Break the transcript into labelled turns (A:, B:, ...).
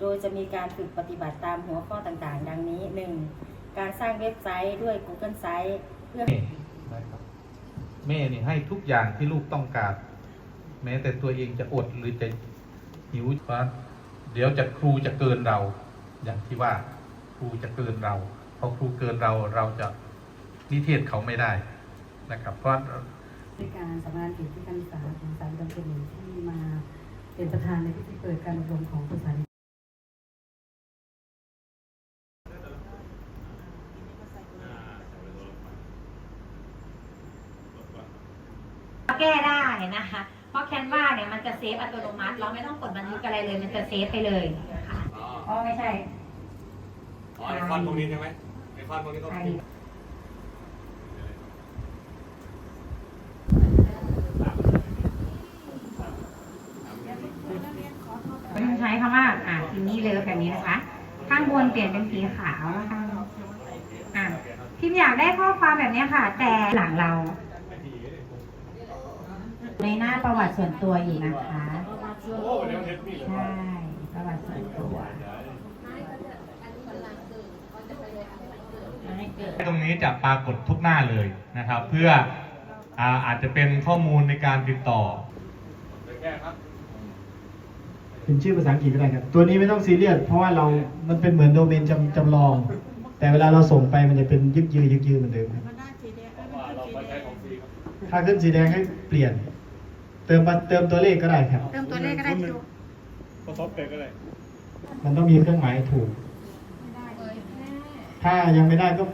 A: โดยจะมีการฝึกปฏิบัติตามหัวข้อต่างๆ ดังนี้ 1. การสร้างเว็บไซต์ด้วย Google Sites เพื่อ
B: แม่นะครับแม่นี่ให้ทุกอย่างที่ลูกต้องการ แม้แต่ตัวเองจะอดหรือจะหิวเพราะเดี๋ยวจะครูจะเกินเรา อย่างที่ว่าครูจะเกินเราพอครูเกินเราเราจะนิเทศเขาไม่ได้นะครับ เพราะ
C: ในการสำนักงานเขตที่การศึกษาของสายดำเนินที่มาเป็นประธานในพิธีเปิดการอบรมของภาษา
D: แก้ได้นะคะ เพราะแคนวาเนี่ยมันจะเซฟอัตโนมัติ เราไม่ต้องกดบันทึกอะไรเลย มันจะเซฟไปเลยนะคะ
E: อ๋อ
D: อ๋อไม่ใช่
E: อ๋อไอคอนตรงนี้ใช่ไหมไอคอนตรงนี้ก็
D: ใช่ใช้คำว่า อ่าทีนี้เลยแบบนี้นะคะ ข้างบนเปลี่ยนเป็นสีขาวแล้วข้างอ่าพิมพ์อยากได้ข้อความแบบนี้ค่ะ แต่หลังเรา ในหน้าประวัติส่วนตัวอยู่นะคะ
E: โอ้เดี๋ยวเทปนี่เลย
D: ใช่ประวัติส่วนตัว
F: ตรงนี้จะปรากฏทุกหน้าเลยนะครับ เพื่ออาอาจจะเป็นข้อมูลในการติดต่อ
E: แก้ครับ
G: เป็นชื่อภาษาอังกฤษก็ได้ครับ ตัวนี้ไม่ต้องซีเรียส เพราะว่าเรา มันเป็นเหมือนโดเมนจำจำลอง แต่เวลาเราส่งไปมันจะเป็นยึกยือยึกยือเหมือนเดิมครับ
E: ว่าเรามาใช้ของฟรีครับ
G: ถ้าขึ้นสีแดงให้เปลี่ยนเติมมาเติมตัวเลขก็ได้ครับ
D: เติมตัวเลขก็ได้คิว
E: พอซอฟต์แวร์ก็ได้
G: มันต้องมีเครื่องหมายถูกถ้ายังไม่ได้ก็